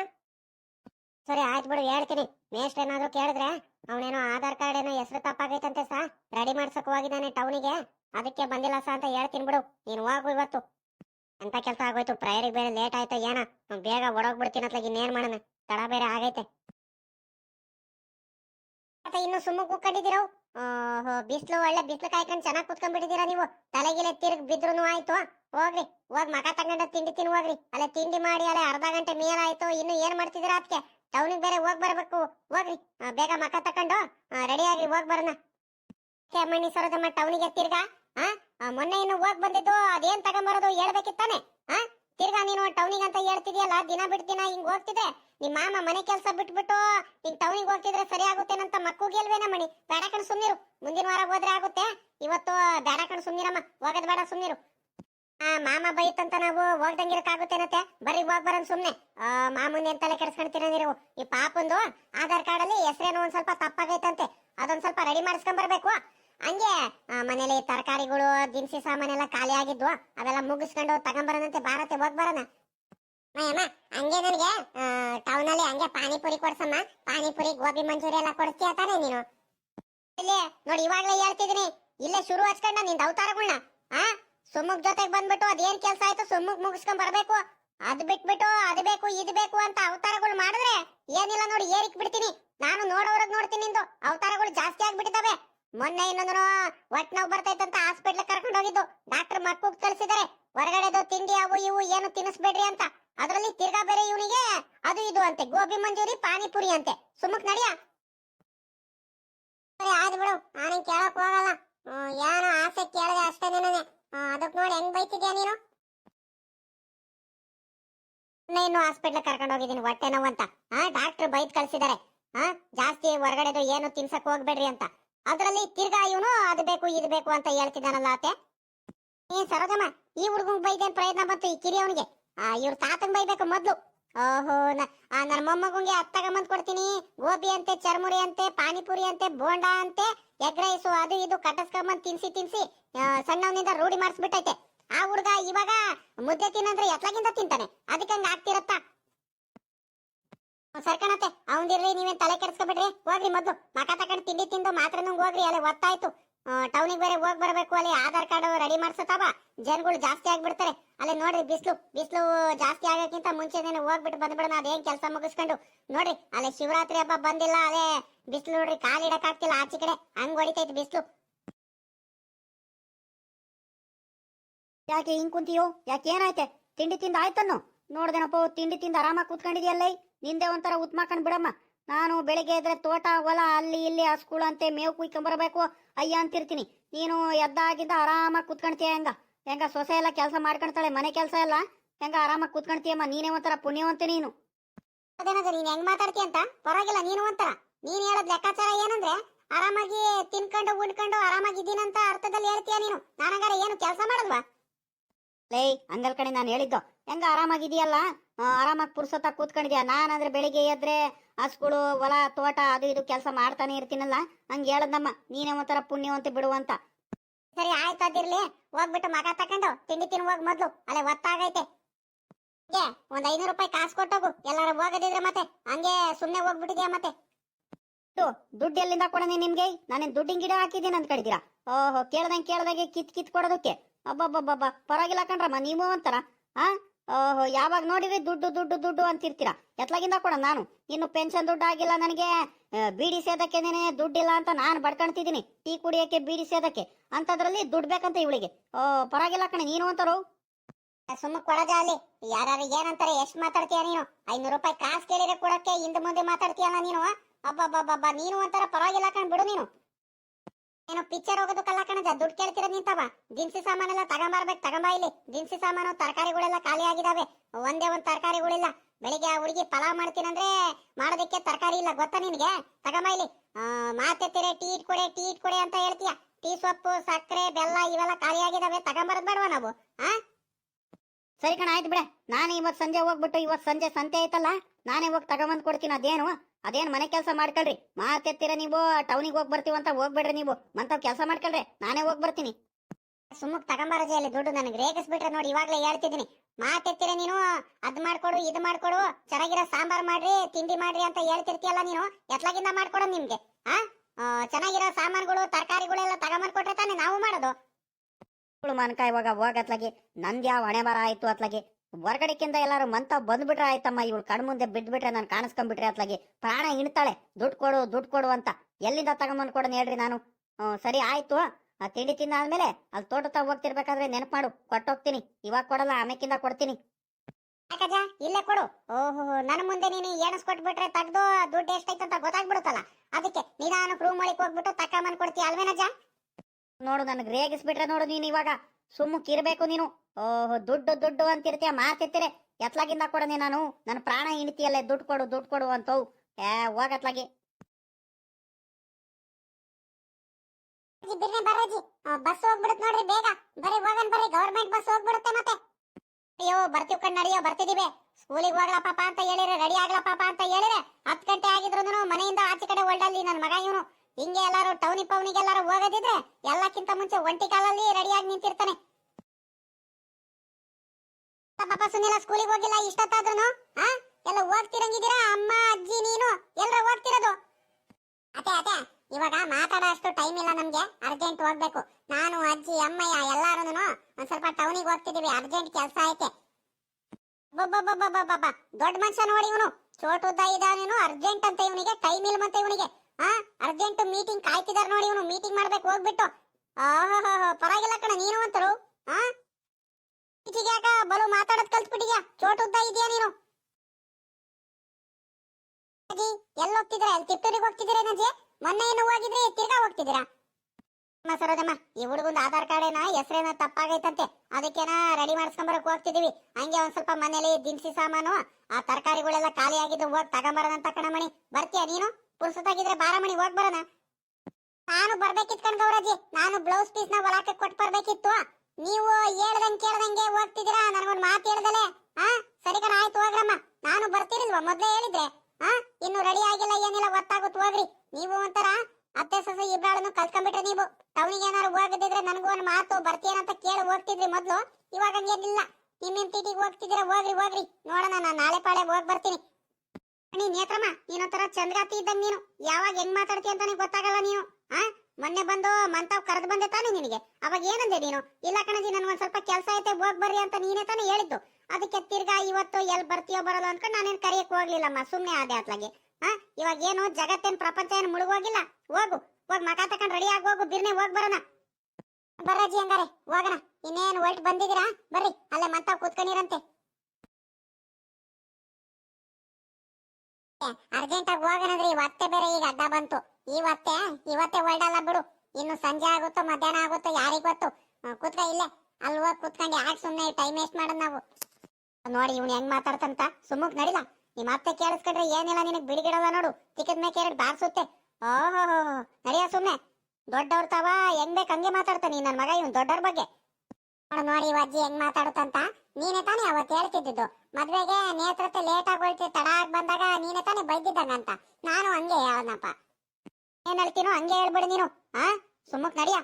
ಸರಿ ಆಯ್ತು ಬಿಡು ಹೇಳ್ತೀನಿ. ಮೇಸ್ಟ್ ಏನಾದ್ರು ಕೇಳಿದ್ರೆ ಅವನೇನೋ ಆಧಾರ್ ಕಾರ್ಡ್ ಏನೋ ಹೆಸರು ತಪ್ಪಾಗೈತಂತೆ ಸಾ. ರೆಡಿ ಮಾಡ್ಸಕ್ ಹೋಗಿದ್ದಾನೆ ಟೌನಿಗೆ. ಅದಕ್ಕೆ ಬಂದಿಲ್ಲ ಸಾ ಅಂತ ಹೇಳ್ತೀನಿ ಬಿಡು. ನೀನು ಹೋಗು ಇವತ್ತು. ಅಂತ ಕೆಲಸ ಆಗೋಯ್ತು. ಪ್ರಯರಿಗೆ ಬೇರೆ ಲೇಟ್ ಆಯ್ತಾ ಏನ? ಬೇಗ ಒಡೋಗ್ಬಿಡ್ತೀನಿ ಅತ್ಲಾಗ ಇನ್ನೇನ್ ಮಾಡೋಣ. ತಡ ಬೇರೆ ಆಗೈತೆ. ಇನ್ನು ಸುಮ್ಮ ಓಹೋ, ಬಿಸ್ಲು, ಒಳ್ಳೆ ಬಿಸ್ಲು ಕಾಯ್ಕೊಂಡು ಚೆನ್ನಾಗಿ ಕುತ್ಕೊಂಡ್ಬಿಟ್ಟಿದ್ದೀರಾ ನೀವು? ತಲೆಗಿಲೆ ತಿರುಗಿ ಬಿದ್ರು ಆಯ್ತು. ಹೋಗ್ರಿ, ಹೋಗ್ ಮಕ ತಗೊಂಡ ತಿಂಡಿ ತಿನ್ ಹೋಗ್ರಿ. ಅಲ್ಲೇ ತಿಂಡಿ ಮಾಡಿ, ಅಲ್ಲೇ ಅರ್ಧ ಗಂಟೆ ಮೇಲಾಯ್ತು ಇನ್ನು ಏನ್ ಮಾಡ್ತಿದ್ದೀರಾ ಅದಕ್ಕೆ ಟೌನಿಗೆ ಬೇರೆ ಹೋಗ್ ಬರಬೇಕು. ಹೋಗ್ರಿ. ಬೇಗ ಮಕ್ಕ ತಕೊಂಡು ರೆಡಿ ಆಗ್ರಿ ಹೋಗ್ ಬರೋಣ. ಮಣ್ಣಿ ಸರೋಜಮ್ಮ, ಟೌನಿಗೆ ತಿರ್ಗಾ, ಆ? ಮೊನ್ನೆ ಇನ್ನು ಹೋಗ್ ಬಂದಿದ್ದು, ಅದೇನ್ ತಗೊಂಬರೋದು ಹೇಳ್ಬೇಕಿತ್ತಾನೆ, ಆ? ತಿರ್ಗಾ ನೀನು ಟೌನಿಗೆ ಅಂತ ಹೇಳ್ತಿದ್ಯಲ್ಲ, ದಿನ ಬಿಡ್ತೀನ ಹಿಂಗ್ ಹೋಗ್ತಿದ್ರೆ ನಿಮ್ ಮಾಮ ಮನೆ ಕೆಲಸ ಬಿಟ್ಬಿಟ್ಟು ಹಿಂಗ್ ಟೌನಿಗೆ ಹೋಗ್ತಿದ್ರೆ ಸರಿ ಆಗುತ್ತೇನಂತ ಮಕ್ಕಳಿಗೆಲ್ವೇನ ಮಣಿ? ಬೇಡ ಕಣ್ ಸುಮ್ನಿರು. ಮುಂದಿನ ವಾರ ಹೋದ್ರೆ ಆಗುತ್ತೆ. ಇವತ್ತು, ಬೇಡ ಕಣ್ ಸುಮ್ನಿರಮ್ಮ. ಹೋಗದ್ ಬೇಡ ಸುಮ್ನಿರು. ಆ ಮಾಮ ಬೈತಂತ ನಾವು ಹೋಗ್ದಂಗಿರಕ್ಕಾಗುತ್ತೇನತ್ತೆ? ಬರೀ ಹೋಗ್ ಬರೋನ್ ಸುಮ್ನೆ. ಆ, ಮಾಮೂನ್ ಏನ್ ತಲೆ ಕೆಡ್ಸ್ಕೊಂತೀರ ನೀವು? ಈ ಪಾಪಂದು ಆಧಾರ್ ಕಾರ್ಡ್ ಅಲ್ಲಿ ಹೆಸರೇನು ಒಂದ್ ಸ್ವಲ್ಪ ತಪ್ಪಾಗೈತಂತೆ. ಅದೊಂದ್ ಸ್ವಲ್ಪ ರೆಡಿ ಮಾಡಿಸ್ಕೊಂಡ್ ಬರ್ಬೇಕು ಹಂಗೆ ಮನೇಲಿ ತರಕಾರಿಗಳು, ದಿನಸಿ ಸಾಮಾನೆಲ್ಲ ಖಾಲಿ ಆಗಿದ್ವು. ಅವೆಲ್ಲ ಮುಗಿಸ್ಕೊಂಡು ತಗೊಂಬರೋಣಂತೆ, ಬಾರತ್ತೆ, ಹೋಗ್ ಬರೋಣ. ಅಯ್ಯಮ್ಮ ಹಂಗೆ ನನಗೆ ಟೌನ್ ಅಲ್ಲಿ ಹಂಗೆ ಪಾನಿಪುರಿ ಕೊಡ್ಸಮ್ಮ. ಪಾನಿಪುರಿ, ಗೋಬಿ ಮಂಚೂರಿ ಎಲ್ಲ ಕೊಡ್ತೀಯ ತಾನೇ ನೀನು? ಇಲ್ಲೇ, ನೋಡಿ ಇವಾಗ್ಲೇ ಹೇಳ್ತಿದೀನಿ ಇಲ್ಲೇ ಶುರು ಹಚ್ಕೊಂಡ ನಿಂದ ಅವತಾರಗಳನ್ನ ಆ? ಸುಮ್ಮಗ್ ಜೊತೆಗ್ ಬಂದ್ಬಿಟ್ಟು ಅದೇನ್ ಕೆಲ್ಸ ಆಯ್ತು ಸುಮ್ಮಗ್ ಮುಗಿಸ್ಕೊಂಡ್ ಬರ್ಬೇಕು. ಅದ್ ಬಿಟ್ಬಿಟ್ಟು, ಅದ್ ಬೇಕು, ಇದ್ ಬೇಕು ಅಂತ ಅವತಾರಗಳು ಮಾಡಿದ್ರೆ ಏನಿಲ್ಲ ನೋಡಿ, ಏರಿಕ್ ಬಿಡ್ತೀನಿ. ನಾನು ನೋಡೋರಗ್ ನೋಡ್ತೀನಿ ನಿಂದು. ಅವತಾರಗಳು ಜಾಸ್ತಿ ಆಗ್ಬಿಟ್ಟಿದಾವೆ. ಮೊನ್ನೆ ಇನ್ನೊಂದು ಒಟ್ ನೋವು ಬರ್ತೈತಂತ ಹಾಸ್ಪಿಟ್ಲ್ ಕರ್ಕೊಂಡು ಹೋಗಿದ್ದು. ಡಾಕ್ಟರ್ ಮಕ್ಕಳು ಕಳ್ಸಿದಾರೆ ಹೊರಗಡೆದು ತಿಂಡಿ ಅವು ಇವು ಏನು ತಿನ್ನಿಸ್ಬೇಡ್ರಿ ಅಂತ. ಅದರಲ್ಲಿ ತಿರ್ಗಾ ಬೇರೆ ಇವನಿಗೆ ಅದು ಇದು ಅಂತೆ. ಗೋಬಿ ಮಂಜೂರಿ, ಪಾನಿಪುರಿ ಅಂತೆ. ಸುಮ್ಮಕ್ ನಡಿಯ? ಆಯ್ತು ಬಿಡು. ನಾನು ಕೇಳಕ್ ಹೋಗಲ್ಲ ಹ್ಮ್, ಏನೋ ಆಸೆ ಕೇಳಿದೆ ಅಷ್ಟೇ ನಿನ್ನೆ ಅದಕ್ ಬೈತಿದ್ಯಾ ನೀನು? ಇನ್ನು ಹಾಸ್ಪಿಟ್ಲ್ ಕರ್ಕೊಂಡು ಹೋಗಿದ್ದೀನಿ, ಹೊಟ್ಟೆ ನೋವು ಅಂತ. ಹಾ ಡಾಕ್ಟರ್ ಬೈದ್ ಕಳ್ಸಿದ್ದಾರೆ ಹಾ ಜಾಸ್ತಿ ಹೊರಗಡೆದು ಏನು ತಿನ್ಸಕ್ ಹೋಗ್ಬೇಡ್ರಿ ಅಂತ. ಅದ್ರಲ್ಲಿ ತಿರ್ಗಾ ಇವನು ಅದು ಬೇಕು, ಇದು ಬೇಕು ಅಂತ ಹೇಳ್ತಿದ್ದಾನಲ್ಲ ಆತೆ. ಏ, ಸರೋಜಮ್ಮ, ಈ ಹುಡುಗಂಗ್ ಬೈದೇನ್ ಪ್ರಯತ್ನ ಬಂತು ಈ ಆ, ಇವ್ರ ತಾತನ್ ಬೈಬೇಕು ಮೊದ್ಲು. ಓಹೋ ನನ್ನ ಮೊಮ್ಮಗುಂಗೆ ಅತ್ತಾಗ ಬಂದ್ ಕೊಡ್ತೀನಿ. ಗೋಬಿ ಅಂತೆ, ಚರ್ಮುರಿ ಅಂತೆ, ಪಾನಿಪುರಿ ಅಂತೆ, ಬೋಂಡಾ ಅಂತೆ, ಎಗ್ ರೈಸು, ಅದು ಇದು ಕಟ್ಟಸ್ಕೊಂಬಂದ್ ತಿನ್ಸಿ ತಿನ್ಸಿ ಸಣ್ಣವನಿಂದ ರೂಢಿ ಮಾಡಿಸ್ಬಿಟ್ಟೈತೆ. ಆ ಹುಡುಗ ಇವಾಗ ಮುದ್ದೆ ತಿನ್ನಂದ್ರೆ ಎತ್ಲಾಗಿಂದ ತಿಂತಾನೆ. ಅದಕ್ಕೆ ಹಂಗ ಆಗ್ತಿರತ್ತ? ಸರ್ಕಣತ್ತೆ ಅವಂದಿರ್ಲಿ ನೀವೇನ್ ತಲೆ ಕೆಡ್ಸ್ಕೊಬಿಡ್ರಿ. ಹೋಗ್ರಿ ಮೊದ್ಲು. ಮಕ ತಕೊಂಡ್ ತಿಂಡಿ ತಿಂದು ಮಾತ್ರ ಹೋಗ್ರಿ, ಅಲ್ಲಿ ಒತ್ತಾಯ್ತು. ಟೌನಿಗೆ ಬೇರೆ ಹೋಗ್ ಬರಬೇಕು, ಅಲ್ಲಿ ಆಧಾರ್ ಕಾರ್ಡ್ ರೆಡಿ ಮಾಡ್ಸತಾವ. ಜನಗಳು ಜಾಸ್ತಿ ಆಗ್ಬಿಡ್ತಾರೆ. ಅಲ್ಲಿ ನೋಡ್ರಿ ಬಿಸ್ಲು. ಬಿಸ್ಲು ಜಾಸ್ತಿ ಆಗಕ್ಕಿಂತ ಮುಂಚೆನೇ ಹೋಗ್ಬಿಟ್ಟು ಬಂದ್ಬಿಡೋಣ. ಅದೇನ್ ಕೆಲಸ ಮುಗಿಸ್ಕೊಂಡು. ನೋಡ್ರಿ, ಅಲ್ಲಿ ಶಿವರಾತ್ರಿ ಹಬ್ಬ ಬಂದಿಲ್ಲ, ಅಲ್ಲೇ ಬಿಸ್ಲು ನೋಡ್ರಿ ಕಾಲಿಡಕ್ ಆಗ್ತಿಲ್ಲ ಆಚೆ ಕಡೆ. ಹಂಗ್ ಹೊಡಿತೈತಿ ಬಿಸ್ಲು. ಯಾಕೆ ಹಿಂಗ್ ಕುಂತೀಯೋ? ಯಾಕೆ ಏನಾಯ್ತೆ? ತಿಂಡಿ ತಿಂದ ಆಯ್ತನ್ನು? ನೋಡ್ದೇನಪ್ಪ, ತಿಂಡಿ ತಿಂದ ಆರಾಮಾಗಿ ಕೂತ್ಕೊಂಡಿದ್ಯಲ್ಲ? ನಿಂದೆ ಒಂಥರ ಉತ್ಮಾಕಂಡ್ ಬಿಡಮ್ಮ. ನಾನು ಬೆಳಿಗ್ಗೆ ಇದ್ರೆ ತೋಟ, ಹೊಲ, ಅಲ್ಲಿ ಇಲ್ಲಿ, ಆ ಸ್ಕೂಲ್ ಅಂತೆ ಮೇವು ಕುಯ್ಕೊಂಬರ್ಬೇಕು. ಅಯ್ಯ ಅಂತಿರ್ತೀನಿ. ನೀನು ಎದ್ದಾಗಿದ್ದ ಆರಾಮಾಗಿ ಕೂತ್ಕೊಂಡ್ತೀಯ ಹೆಂಗ? ಹೆಂಗ ಸೊಸೆ ಎಲ್ಲ ಕೆಲಸ ಮಾಡ್ಕೊಂತಾಳೆ, ಮನೆ ಕೆಲಸ ಎಲ್ಲ? ಹೆಂಗ ಆರಾಮಾಗಿ ಕೂತ್ಕೊಂಡ್ತೀಯಮ್ಮ? ನೀನೇ ಒಂಥರ ಪುಣ್ಯವಂತ ನೀನು. ಅದೇನದ, ನೀನ್ ಹೆಂಗ್ ಮಾತಾಡ್ತೀಯ ಅಂತ? ಪರವಾಗಿಲ್ಲ, ನೀನು ಒಂಥರ. ನೀನ್ ಹೇಳೋದ್ ಲೆಕ್ಕಾಚಾರ ಏನಂದ್ರೆ, ಆರಾಮಾಗಿ ತಿನ್ಕೊಂಡು ಉಣ್ಕೊಂಡು ಆರಾಮಾಗಿದ್ದೀನಂತ ಅರ್ಥದಲ್ಲಿ ಹೇಳ್ತೀಯ ನೀನು. ನಾನಂಗಾರ ಏನು ಕೆಲಸ ಮಾಡಲ್ವಾ? ಲೇ ಹಂಗಲ್ ಕಡೆ ನಾನು ಹೇಳಿದ್ದು ಹೆಂಗ ಆರಾಮಾಗಿದೆಯಲ್ಲ ಆರಾಮಾಗಿ ಪುರ್ಸೊತ್ತ ಕೂತ್ಕೊಂಡಿದ್ಯಾ? ನಾನಂದ್ರೆ ಬೆಳಿಗ್ಗೆ ಎದ್ರೆ ಹಸುಗಳು ಹೊಲ ತೋಟ ಅದು ಇದು ಕೆಲಸ ಮಾಡ್ತಾನೆ ಇರ್ತೀನಲ್ಲ? ಹಂಗ ಹೇಳದಮ್ಮ ನೀನೇ ಒಂಥರ ಪುಣ್ಯವಂತ ಬಿಡುವಂತ. ಸರಿ ಆಯ್ತು ಅದಿರ್ಲಿ. ಹೋಗ್ಬಿಟ್ಟು ಮಗ ತಕೊಂಡು ತಿಂಡಿ ತಿನ್ ಹೋಗ್ ಮೊದ್ಲು. ಅಲ್ಲೇ ಒತ್ತಾಗೈತೆ. ಒಂದ್ ಐನೂರು ರೂಪಾಯಿ ಕಾಸು ಕೊಟ್ಟೋಗು. ಎಲ್ಲಾರು ಹೋಗದಿದ್ರೆ ಮತ್ತೆ ಹಂಗೆ ಸುಮ್ನೆ ಹೋಗ್ಬಿಟ್ಟಿದ್ಯಾ ಮತ್ತೆ? ದುಡ್ಡು ಎಲ್ಲಿಂದ ಕೊಡನೆ ನಿಮ್ಗೆ? ನಾನೇನ್ ದುಡ್ಡಿನ ಗಿಡ ಹಾಕಿದ್ದೀನಿ ಅಂತ ಕಡಿದೀರಾ ಓಹೋ ಕೇಳ್ದಂಗೆ ಕೇಳ್ದಾಗೆ ಕಿತ್ ಕಿತ್ ಕೊಡೋದಕ್ಕೆ. ಅಬ್ಬಬ್ಬಬ್ಬಬ್ಬ, ಪರವಾಗಿಲ್ಲ ಕಣ್ರಮ್ಮ, ನೀವು ಅಂತಾರ? ಆ? ಓಹೋ, ಯಾವಾಗ ನೋಡಿರಿ ದುಡ್ಡು ದುಡ್ಡು ದುಡ್ಡು ಅಂತಿರ್ತೀರಾ? ಎತ್ಲಾಗಿಂದ ಕೊಡ ನಾನು. ಇನ್ನು ಪೆನ್ಷನ್ ದುಡ್ಡು ಆಗಿಲ್ಲ ನನಗೆ. ಬೀಡಿ ಸೇದಕ್ಕೆ ದುಡ್ಡಿಲ್ಲ ಅಂತ ನಾನು ಬಡ್ಕೊಂತಿದ್ದೀನಿ ಟೀ ಕುಡಿಯಕ್ಕೆ, ಬೀಡಿ ಸೇದಕ್ಕೆ. ಅಂತದ್ರಲ್ಲಿ ದುಡ್ಡು ಬೇಕಂತ ಇವಳಿಗೆ. ಓ, ಪರವಾಗಿಲ್ಲ ಕಣೆ, ನೀನು ಅಂತಾರು? ಸುಮ್ಮ ಕೊಡದ ಅಲ್ಲಿ ಯಾರು ಏನಂತಾರೆ ಎಷ್ಟ್ ಮಾತಾಡ್ತೀಯ ನೀನು? ಐನೂರು ರೂಪಾಯಿ ಕಾಸು ಕೇಳಿದ್ರೆ ಕೊಡಕ್ಕೆ ಹಿಂದೆ ಮುಂದೆ ಮಾತಾಡ್ತೀಯಲ್ಲ ನೀನು? ಅಬ್ಬಬ್ಬಬ್ಬಬ್ಬ, ನೀನು ಅಂತಾರ, ಪರವಾಗಿಲ್ಲ ಕಣ್, ಬಿಡು ನೀನು. ಏನೋ ಪಿಕ್ಚರ್ ಹೋಗೋದು ಕಲ್ಲ ಕಣಜ ದುಡ್ಡು ಕೇಳ್ತಿರ ನಿಂತವ? ದಿನಸಿ ಸಾಮಾನೆಲ್ಲ ತಗೊಂಬರ್ಬೇಕು ತಗೊಂಬ ಇಲ್ಲಿ ದಿನಸಿ ಸಾಮಾನು, ತರಕಾರಿಗಳೆಲ್ಲ ಖಾಲಿ ಆಗಿದಾವೆ. ಒಂದೇ ಒಂದ್ ತರಕಾರಿಗಳಿಲ್ಲ. ಬೆಳಿಗ್ಗೆ ಆ ಹುಡುಗಿ ಪಲಾವ್ ಮಾಡ್ತೀನಂದ್ರೆ ಮಾಡೋದಕ್ಕೆ ತರಕಾರಿ ಇಲ್ಲ. ಗೊತ್ತಾ ನಿನ್ಗೆ? ತಗೊಂಬ ಇಲ್ಲಿ ಮಾತೆತ್ತಿರೆ ಟೀ ಇಟ್ಕೊಡೆ ಟೀ ಇಟ್ಕೊಡೆ ಅಂತ ಹೇಳ್ತೀಯ. ಟೀ ಸೊಪ್ಪು, ಸಕ್ಕರೆ, ಬೆಲ್ಲ ಇವೆಲ್ಲ ಖಾಲಿ ಆಗಿದಾವೆ. ತಗೊಂಬರದ್ ಬೇಡವಾ ನಾವು? ಆ? ಸರಿ ಕಣ, ಆಯ್ತು ಬಿಡ. ನಾನು ಇವತ್ತು ಸಂಜೆ ಹೋಗ್ಬಿಟ್ಟು ಇವತ್ತು ಸಂಜೆ ಸಂತೆ ಐತಲ್ಲ? ನಾನೇ ಹೋಗಿ ತಗೊಂಬಂದ್ ಕೊಡ್ತೀನಿ ಅದೇನು? ಅದೇನು ಮನೆ ಕೆಲಸ ಮಾಡ್ಕೊಳ್ರಿ? ಮಾತೆತ್ತೀರ ನೀವು ಟೌನಿಗೆ ಹೋಗಿ ಬರ್ತೀವಂತ ಹೋಗ್ಬೇಡ್ರಿ ನೀವು. ಮಂತವ್ ಕೆಲಸ ಮಾಡ್ಕೊಳ್ರಿ ನಾನೇ ಹೋಗಿ ಬರ್ತೀನಿ. ಸುಮ್ಮಕ್ ತಗೊಂಬಾರಜಿ ಅಲ್ಲಿ ದುಡ್ಡು ನನಗೆ ರೇಗಿಸ್ಬಿಟ್ರೆ ನೋಡಿ ಇವಾಗ್ಲೇ ಹೇಳ್ತಿದ್ದೀನಿ. ಮಾತಿರ್ತೀರ ನೀನು ಅದ್ ಮಾಡ್ಕೊಡು ಇದು ಮಾಡ್ಕೊಡು ಚೆನ್ನಾಗಿರೋ ಸಾಂಬಾರ್ ಮಾಡ್ರಿ ತಿಂಡಿ ಮಾಡ್ರಿ ಅಂತ ಹೇಳ್ತಿರ್ತೀಯಲ್ಲ ನೀನು ಎತ್ಲಾಗಿಂದ ಮಾಡ್ಕೊಡೋದು ನಿಮ್ಗೆ ಆ? ಆ, ಚೆನ್ನಾಗಿರೋ ಸಾಮಾನುಗಳು ತರಕಾರಿಗಳೆಲ್ಲ ತಗೊಂಬಂದ್ ಕೊಟ್ರೆ ತಾನೇ ನಾವು ಮಾಡೋದು? ಮನ್ಕ ಇವಾಗ ಹೋಗತ್ಲಾಗಿ ನಂದ್ ಯಾವ ಹಣೆ ಬರ ಆಯ್ತು ಅತ್ಲಾಗಿ ಹೊರಗಡೆಕಿಂದ ಎಲ್ಲಾರು ಮಂತ ಬಂದ್ಬಿಟ್ರೆ ಆಯ್ತಮ್ಮ ಇವಳು ಕಣ್ಮುಂದೆ ಬಿದ್ಬಿಟ್ರೆ ನಾನು ಕಾಣಿಸ್ಕೊಂಡ್ಬಿಟ್ರೆ ಅತ್ಲಾಗಿ ಪ್ರಾಣ ಇಣ್ತಾಳೆ ದುಡ್ಡು ಕೊಡು ದುಡ್ಡು ಕೊಡು ಅಂತ. ಎಲ್ಲಿಂದ ತಗೊಂಬಂದ್ ಕೊಡೋಣ ಹೇಳ್ರಿ ನಾನು? ಸರಿ ಆಯ್ತು. ಆ ತಿಂಡಿ ತಿಂದಾದ್ಮೇಲೆ ಅಲ್ಲಿ ತೋಟ ತಗ ಹೋಗ್ತಿರ್ಬೇಕಾದ್ರೆ ನೆನಪು ಮಾಡು ಕೊಟ್ಟೋಗ್ತೀನಿ. ಇವಾಗ ಕೊಡಲ್ಲ ಆಮೇಕಿಂದ ಕೊಡ್ತೀನಿ. ಯಾಕಜ ಇಲ್ಲೇ ಕೊಡು. ಓಹೋ ನನ್ನ ಮುಂದೆ ನೀನು ಎಣಸ್ಕೊಟ್ಬಿಟ್ರೆ ತೆಗ್ದು ದುಡ್ಡು ಎಷ್ಟೈತೆ ಅಂತ ಗೊತ್ತಾಗ್ಬಿಡುತ್ತಲ್ಲ. ಅದಕ್ಕೆ ನಿಧಾನಕ್ಕೆ ರೂಮ್ ಒಳಗೆ ಹೋಗ್ಬಿಟ್ಟು ತಕ್ಕಮ್ಮನ್ ಕೊಡ್ತೀಯ ಅಲ್ವೇನಜ ನೋಡು ನನಗೆ ರೇಗಿಸ್ಬಿಟ್ರೆ ನೋಡು ನೀನು ಇವಾಗ. ಸುಮ್ಮಕ್ಕಿರ್ಬೇಕು ನೀನು. ಓಹ್, ದುಡ್ಡು ದುಡ್ಡು ಅಂತಿರ್ತೀಯ, ಮಾತಿರ್ತೀರೆ. ಎತ್ಲಾಗಿಂದ ಕೊಡನೆ ನಾನು. ನನ್ನ ಪ್ರಾಣ ಹಿಡಿತಿಯಲ್ಲೇ, ದುಡ್ಡು ಕೊಡು ದುಡ್ಡು ಕೊಡು ಅಂತವು. ಏ ಹೋಗತ್ಲಾಗಿ ಬಿರ್ನೆ ಬರೋಜಿ. ಬಸ್ ಹೋಗ್ಬಿಡುತ್ತೆ ನೋಡ್ರಿ ಬೇಗ. ಬರೀ ಹೋಗನ್ ಬರೀ ಗೌರ್ಮೆಂಟ್ ಬಸ್ ಹೋಗ್ಬಿಡುತ್ತೆ ಮತ್ತೆ. ಅಯ್ಯೋ, ಬರ್ತೀವಿ ಕಣ್, ನಡಿಯೋ, ಬರ್ತಿದೀವಿ. ಸ್ಕೂಲಿಗೆ ಹೋಗ್ಲಾ ಪಾಪ ಅಂತ ಹೇಳಿದ್ರೆ ರೆಡಿ ಆಗ್ಲಾ ಪಾಪ ಅಂತ ಹೇಳಿದ್ರೆ ಹತ್ತು ಗಂಟೆ ಆಗಿದ್ರು ಮನೆಯಿಂದ ಆಚೆ ಕಡೆ ಒಳ್ಳಲ್ಲಿ ನನ್ನ ಮಗ ಇವನು. ಹಿಂಗೆ ಎಲ್ಲಾರು ಟೌನಿ ಪೌನಿಗೆ ಎಲ್ಲರೂ ಹೋಗೋದಿದ್ರೆ ಎಲ್ಲಕ್ಕಿಂತ ಮುಂಚೆ ಒಂಟಿ ಕಾಲಲ್ಲಿ ರೆಡಿಯಾಗಿ ನಿಂತಿರ್ತಾನೆ. ಪಾಪ ಸ್ಕೂಲಿಗೆ ಹೋಗಿಲ್ಲ ಇಷ್ಟೊತ್ತಾದ್ರೂ ಹಾ ಎಲ್ಲ ಹೋಗ್ತಿರಂಗಿದ್ದೀರಾ ಅಮ್ಮ, ಅಜ್ಜಿ, ನೀನು? ಎಲ್ಲರೂ ಹೋಗ್ತಿರೋದು ಅತೆ ಅತೆ ಇವಾಗ ಮಾತಾಡೋ ಅಷ್ಟು ಟೈಮ್ ಇಲ್ಲ ನಮ್ಗೆ. ಅರ್ಜೆಂಟ್ ಹೋಗ್ಬೇಕು. ನಾನು, ಅಜ್ಜಿ, ಅಮ್ಮಯ್ಯ ಎಲ್ಲಾರೂನು ಒಂದ್ ಸ್ವಲ್ಪ ಟೌನಿಗೆ ಹೋಗ್ತಿದೀವಿ. ಅರ್ಜೆಂಟ್ ಕೆಲಸ ಐತೆ. ದೊಡ್ಡ ಮನುಷ್ಯ ನೋಡಿ ಇವನು. ಚೋಟುದ್ದ ಇದಾನೇನು? ಅರ್ಜೆಂಟ್ ಅಂತ ಇವನಿಗೆ ಟೈಮ್ ಇಲ್ಲ ಮತ್ತೆ ಇವನಿಗೆ. ಹಾ ಅರ್ಜೆಂಟ್ ಮೀಟಿಂಗ್ ಕಾಯ್ತಿದಾರ ನೋಡಿ ಇವನು. ಮೀಟಿಂಗ್ ಮಾಡ್ಬೇಕು, ಹೋಗ್ಬಿಟ್ಟು. ಆಹಾ ಪರವಾಗಿಲ್ಲ ಕಣ, ನೀನು ಅಂತರು. ಹಾ ಯಾಕ ಬಲು ಮಾತಾಡೋದ್ ಕಲ್ತ್ಬಿಟ್ಟಿದ್ಯಾ? ಚೋಟುದ್ದ ಇದೆಯಾ ನೀನು? ಎಲ್ಲಿ ಹೋಗ್ತಿದ್ರ ಅಲ್ಲಿ ತಿಪ್ಪೂರಿಗೆ ಹೋಗ್ತಿದ್ದೀರಾ ಏನಜ್ಜಿ ಮೊನ್ನೆ ಏನು ಹೋಗಿದ್ರೆ, ತಿರ್ಗಾ ಹೋಗ್ತಿದ್ದೀರಾ? ಸರೋಜಮ್ಮ, ಈ ಹುಡುಗಂದು ಆಧಾರ್ ಕಾರ್ಡ್ ಏನ ಹೆಸರೇನ ತಪ್ಪಾಗೈತಂತೆ. ಅದಕ್ಕೇನ ರೆಡಿ ಮಾಡಿಸ್ಕೊಂಬರಕ್ ಹೋಗ್ತಿದೀವಿ ಹಂಗೆ ಒಂದ್ ಸ್ವಲ್ಪ ಮನೇಲಿ ದಿನಸಿ ಸಾಮಾನು, ಆ ತರಕಾರಿಗಳೆಲ್ಲ ಖಾಲಿ ಆಗಿದ್ದು ಹೋಗಿ ತಗೊಂಬರೋದಂತ ಕಣಮಣಿ. ಬರ್ತೀಯ ನೀನು? ಪುರ್ಸೊತ್ತಾಗಿದ್ರೆ ಬಾರಮಣಿ, ಹೋಗ್ ಬರೋಣ. ನಾನು ಬರ್ಬೇಕಿತ್ ಕಣ್ ಗೌರಜ್ಜಿ. ನಾನು ಬ್ಲೌಸ್ ಪೀಸ್ನ ಒಳಕ್ಕೆ ಕೊಟ್ಟು ಬರ್ಬೇಕಿತ್ತು. ನೀವು ಹೇಳ್ದಂಗ್ ಕೇಳ್ದಂಗೆ ಹೋಗ್ತಿದ್ದೀರಾ ನನಗೊಂದು ಮಾತು ಹೇಳ್ದಲೆ? ಹಾ ಸರಿ ಕಣ, ಆಯ್ತು, ಹೋಗ್ರಮ್ಮ. ನಾನು ಬರ್ತಿರಲ್ವಾ? ಮೊದ್ಲೇ ಹೇಳಿದ್ರೆ. ಹಾ ಇನ್ನು ರೆಡಿ ಆಗಿಲ್ಲ, ಏನಿಲ್ಲ, ಗೊತ್ತಾಗುತ್ತೆ, ಹೋಗ್ರಿ. ನೀವು ಒಂಥರ ಅತ್ತೆ, ಸೊಸೆ ಇಬ್ಬರನ್ನು ಕಲ್ತ್ಕೊಂಡ್ಬಿಟ್ರೆ ನೀವು ಟೌನಿಗೆ ಏನಾರು ಹೋಗದಿದ್ರೆ ನನಗೂ ಒಂದು ಮಾತು ಬರ್ತೀಯನಂತ ಕೇಳಿ ಹೋಗ್ತಿದ್ರಿ ಮೊದ್ಲು. ಇವಾಗ ಹಂಗೇನಿಲ್ಲ. ನಿಮ್ಮಿನ ಟಿಟಿಗೆ ಹೋಗ್ತಿದ್ದೀರಾ? ಹೋಗ್ರಿ ಹೋಗ್ರಿ. ನೋಡೋಣ, ನಾನು ನಾಳೆ ಪಾಳೆ ಹೋಗಿ ಬರ್ತೀನಿ. ನೀ ನೇತ್ರಮ್ಮ ನೀನೊಂಥರ ಚಂದ್ರಾತಿ ಇದ್ದಂಗೆ ನೀನು. ಯಾವಾಗ ಹೆಂಗ್ ಮಾತಾಡ್ತಿ ಅಂತಾನೆ ಗೊತ್ತಾಗಲ್ಲ ನೀವು ಆ? ಮೊನ್ನೆ ಬಂದು ಮಂತಾವ್ ಕರೆದು ಬಂದೆ ತಾನೇ ನಿನಗೆ? ಅವಾಗ ಏನಂದೆ ನೀನು? ಇಲ್ಲ ಕಣಜಿ ನನ್ ಒಂದ್ ಸ್ವಲ್ಪ ಕೆಲಸ ಐತೆ, ಹೋಗ್ ಬರ್ರಿ ಅಂತ ನೀನೇ ತಾನೇ ಹೇಳಿದ್ದು. ಅದಕ್ಕೆ ತಿರ್ಗಾ ಇವತ್ತು ಎಲ್ ಬರ್ತೀಯೋ ಬರಲ್ಲ ಅನ್ಕೊಂಡು ನಾನೇನ್ ಕರೆಯಕ್ ಹೋಗ್ಲಿಲ್ಲಮ್ಮ, ಸುಮ್ನೆ ಆದೆ ಅತ್ಲಾಗೆ ಹಾ ಇವಾಗ ಏನು ಜಗತ್ತೇನ್ ಪ್ರಪಂಚ ಏನು ಮುಳುಗೋಗಿಲ್ಲ? ಹೋಗು, ಹೋಗ್ ಮಕ ತಕೊಂಡ್ ರೆಡಿ ಆಗಿ ಹೋಗು, ಬಿರ್ನೆ ಹೋಗ್ ಬರೋಣ. ಬರ್ರಾಜಿ ಹಂಗಾರೆ, ಹೋಗೋಣ. ಇನ್ನೇನು ಹೊರಟು ಬಂದಿದ್ದೀರಾ? ಬರ್ರಿ, ಅಲ್ಲೇ ಮಂತಾವ್ ಕೂತ್ಕೊಂಡಿರಂತೆ. ಅರ್ಜೆಂಟ್ ಆಗಿ ಹೋಗೋಣ ಅಂದ್ರೆ ಅತ್ತೆ ಬೇರೆ ಈಗ ಅಡ್ಡ ಬಂತು. ಇವತ್ತೆ ಇವತ್ತೆ ಹೊರಡಲ್ಲ ಬಿಡು. ಇನ್ನು ಸಂಜೆ ಆಗುತ್ತೋ, ಮಧ್ಯಾಹ್ನ ಆಗುತ್ತೋ, ಯಾರಿಗ್ ಗೊತ್ತು? ಕೂತ್ಕ ಇಲ್ಲೇ. ಅಲ್ಲಿ ಹೋಗಿ ಕೂತ್ಕೊಂಡು ಯಾಕೆ ಸುಮ್ಮನೆ ಟೈಮ್ ವೇಸ್ಟ್ ಮಾಡೋದು ನಾವು? ನೋಡಿ, ಇವ್ನು ಹೆಂಗ್ ಮಾತಾಡ್ತಂತ. ಸುಮ್ಮಕ್ ನಡಿಲ್ಲ ನಿಮ್ಮ ಅತ್ತೆ ಕೇಳಿಸ್ಕೊಂಡ್ರೆ ಏನಿಲ್ಲ ನಿನಗ್ ಬಿಡಿಗಿಡಲ್ಲ ನೋಡು. ಟಿಕೆಟ್ ಮೇಲೆ ಎರಡು ಬಾರಿಸುತ್ತೆ. ಓಹೋ ನಡಿಯ ಸುಮ್ಮನೆ ದೊಡ್ಡವ್ರ ತವ ಹೆಂಗ್ ಬೇಕು ಹಂಗೆ ಮಾತಾಡ್ತಾನೆ ನನ್ನ ಮಗ, ಇವ್ನು ದೊಡ್ಡವ್ರ ಬಗ್ಗೆ. ನೋಡು ಇವ ಅಜ್ಜಿ ಹೆಂಗ್ ಮಾತಾಡುತ್ತಂತ. ನೀನೇ ತಾನೇ ಅವತ್ತು ಹೇಳ್ತಿದ್ದು ಮದ್ವೆಗೆ ನೇತ್ರತೆ ಲೇಟ್ ಆಗಿ ತಡ ಆಗಿ ಬಂದಾಗ ನೀನೇ ತಾನೇ ಬೈದಿದ್ದಂಗಂತ. ನಾನು ಹಂಗೆ ಹೇಳನಪ್ಪ ಏನ್ ಹೇಳ್ತೀನೋ ಹಂಗೆ ಹೇಳ್ಬಿಡು ನೀನು, ಆ? ಸುಮ್ಮಕ್ ನಡಿಯ.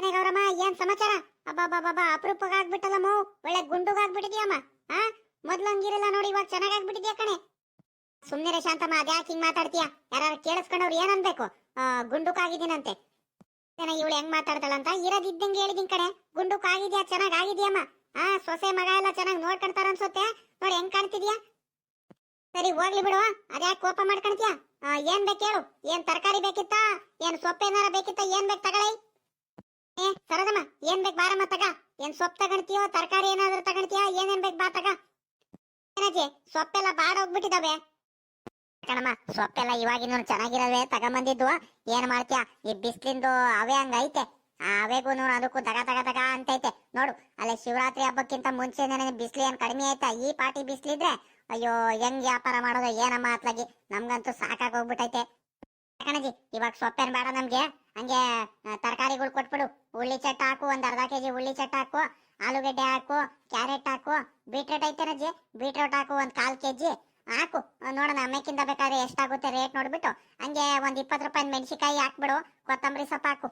ಗೌರಮ್ಮ, ಏನ್ ಸಮಾಚಾರ? ಅಬ್ಬಾ ಅಪರೂಪಕ್ಕೆ ಆಗ್ಬಿಟ್ಟಲ್ಲ ಮೋ, ಒಳ್ಳೆ ಗುಂಡುಗಾಗ್ಬಿಟ್ಟಿದ್ಯಮ್ಮ, ಆ? ಮೊದ್ಲು ಹಂಗಿರಲ್ಲ ನೋಡಿ, ಇವಾಗ ಚೆನ್ನಾಗಾಗ್ಬಿಟ್ಟಿದ್ಯಾ ಕಣೆ? ಸುಮ್ನೆ ಶಾಂತಮ್ಮ, ಅದ್ಯಾಕೆ ಹಿಂಗ್ ಮಾತಾಡ್ತೀಯ? ಯಾರು ಕೇಳಿಸ್ಕೊಂಡವ್ರು ಏನ್ ಅನ್ಬೇಕು? ಗುಂಡುಕಾಗಿದ್ದೀನಂತೆ. ಏನ ಇವಳು ಹೆಂಗ್ ಮಾತಾಡ್ತಾಳಂತ? ಇರೋದಿದ್ದಂಗೆ ಹೇಳಿದೀನಿ ಕಣೆ. ಗುಂಡುಕ್ ಆಗಿದ್ಯಾ ಚೆನ್ನಾಗ್ ಆಗಿದ್ಯಮ್ಮ ಆ, ಸೊಸೆ ಮಗ ಎಲ್ಲ ಚೆನ್ನಾಗಿ ನೋಡ್ಕೊಂತಾರ ಅನ್ಸುತ್ತೆ. ನೋಡಿ, ಹೆಂಗ್ ಕಾಣ್ತಿದ್ಯಾ? ಸರಿ, ಹೋಗ್ಲಿ ಬಿಡುವ ಅದ್ಯಾಕೆ ಕೋಪ ಮಾಡ್ಕೊಂತೀಯ ಏನ್ ಬೇಕು ಹೇಳು. ಏನ್ ತರಕಾರಿ ಬೇಕಿತ್ತ? ಏನ್ ಸೊಪ್ಪು ಏನಾರ ಬೇಕಿತ್ತ? ಏನ್ ಬೇಕು ತಗೊಳ್ಳಿ. ಏ ಸರದಮ್ಮ ಏನ್ ಬೇಕು ಬಾರಮ್ಮ ತಗ. ಏನ್ ಸೊಪ್ಪು ತಗೊಂತೀಯೋ ತರಕಾರಿ ಏನಾದ್ರೂ ತಗೊಂತೀಯ ಏನೇನ್ ಬೇಕು ಬಾ ತಗ. ಏನಜ್ಜಿ ಸೊಪ್ಪೆಲ್ಲ ಬಾಡ ಹೋಗ್ಬಿಟ್ಟಿದಾವೆ. ಕಣಮ್ಮ, ಸೊಪ್ಪೆಲ್ಲ ಇವಾಗಿನ ಚೆನ್ನಾಗಿರವೆ ತಗೊಂಬಂದಿದ್ವು. ಏನ್ ಮಾಡ್ತೀಯ? ಈ ಬಿಸ್ಲಿಂದು ಅವೇ ಹಂಗೈತೆ ಅವೇಗೂ ನೋಡು ಅದಕ್ಕೂ ತಗ ತಗ ತಗ ಅಂತೈತೆ. ನೋಡು, ಅಲ್ಲೇ ಶಿವರಾತ್ರಿ ಹಬ್ಬಕ್ಕಿಂತ ಮುಂಚೆ ಬಿಸಿಲು ಏನ್ ಕಡಿಮೆ ಆಯ್ತಾ? ಈ ಪಾಟಿ ಬಿಸ್ಲಿದ್ರೆ ಅಯ್ಯೋ, ಹೆಂಗ್ ವ್ಯಾಪಾರ ಮಾಡೋದು? ಏನಮ್ಮ ಅತ್ಲಾಗಿ ನಮ್ಗಂತೂ ಸಾಕಾಗಿ ಹೋಗ್ಬಿಟ್ಟೈತೆ ಕಣಜಿ, ಇವಾಗ ಸೊಪ್ಪೇನ್ ಬೇಡ ನಮ್ಗೆ. ಹಂಗೆ ತರಕಾರಿಗಳು ಕೊಟ್ಬಿಡು. ಹುಳ್ಳಿ ಚಟ್ ಹಾಕು, ಒಂದ್ ಅರ್ಧ ಕೆಜಿ ಹುಳ್ಳಿ ಚಟ್ ಹಾಕು, ಆಲೂಗಡ್ಡೆ ಹಾಕು, ಕ್ಯಾರೆಟ್ ಹಾಕು, ಬೀಟ್ರೋಟ್ ಐತೇನಜ್ಜಿ ಬೀಟ್ರೂಟ್ ಹಾಕು, ಒಂದ್ ಕಾಲ್ ಕೆಜಿ ಹಾಕು. ನೋಡೋಣ ಅಮ್ಮಕ್ಕಿಂತ ಬೇಕಾದ್ರೆ ಎಷ್ಟಾಗುತ್ತೆ ರೇಟ್ ನೋಡ್ಬಿಟ್ಟು. ಹಂಗೆ ಒಂದ್ ಇಪ್ಪತ್ತು ರೂಪಾಯಿ ಮೆಣಸಿಕಾಯಿ ಹಾಕ್ಬಿಡು, ಕೊತ್ತಂಬರಿ ಸೊಪ್ಪು ಹಾಕು.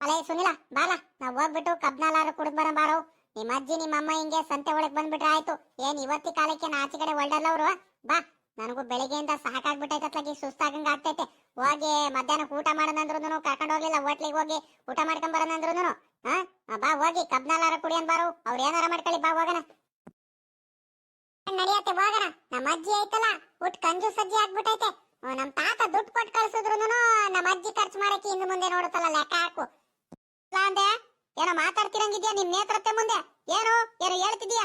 ಅಲೇ ಸುನಿಲ, ಬಾಲ, ನಾವ್ ಹೋಗ್ಬಿಟ್ಟು ಕಬ್ನಾಲಾರು ಕುಡಿದ್ ಬರ ಬಾರೋ. ನಿಮ್ಮ ಅಜ್ಜಿ ನಿಮ್ಮ ಅಮ್ಮ ಹಿಂಗೆ ಸಂತೆ ಒಳಗೆ ಬಂದ್ಬಿಟ್ರೆ ಆಯ್ತು. ಏನ್ ಇವತ್ತಿ ಕಾಲಕ್ಕೆ ಆಚೆ ಕಡೆ ಒಳ್ಳೆಲ್ಲವ್ರು ಅವ್ರು? ಬಾ ನನಗೂ ಬೆಳಿಗ್ಗೆಯಿಂದ ಸಾಕಾಗ್ಬಿಟ್ಟೈತತ್ಲಾಗಿ ಸುಸ್ತಾಗಂಗ ಆಗ್ತೈತೆ. ಹೋಗಿ ಮಧ್ಯಾಹ್ನಕ್ಕೆ ಊಟ ಮಾಡೋದಂದ್ರೂ ಕರ್ಕೊಂಡು ಹೋಗ್ಲಿಲ್ಲ ಹೋಟ್ಲಿಗೆ ಹೋಗಿ ಊಟ ಮಾಡ್ಕೊಂಡ್ ಬರೋಣಂದ್ರು ಹಾ ಬಾ ಹೋಗಿ ಕಬ್ನಾಲಾರ ಕುಡಿಯನ್ ಬಾರು. ಅವ್ರು ಏನಾರ ಮಾಡ್ಕೊಳ್ಳಿ ಬಾ ಹೋಗೋಣ. ನಡೆಯತ್ತೆ ಹೋಗೋಣ? ನಮ್ಮ ಅಜ್ಜಿ ಐತಲ್ಲ ಊಟ ಕಂಜು ಸಜ್ಜಿ ಆಗ್ಬಿಟ್ಟೈತೆ. ಹ್ಮ್, ನಮ್ ತಾತ ದುಡ್ಡು ಕೊಟ್ಟು ಕಳ್ಸಿದ್ರು ನಮ್ಮ ಅಜ್ಜಿ ಖರ್ಚು ಮಾಡಕ್ಕೆ ಇನ್ನು ಮುಂದೆ ನೋಡುತ್ತಲ್ಲ ಲೆಕ್ಕ ಹಾಕು. ಅಂದೆ ಏನೋ ಮಾತಾಡ್ತಿರಂಗಿದ್ಯಾ ನಿಮ್ ನೇತ್ರತೆ ಮುಂದೆ? ಏನು? ಏನೋ ಹೇಳ್ತಿದ್ಯಾ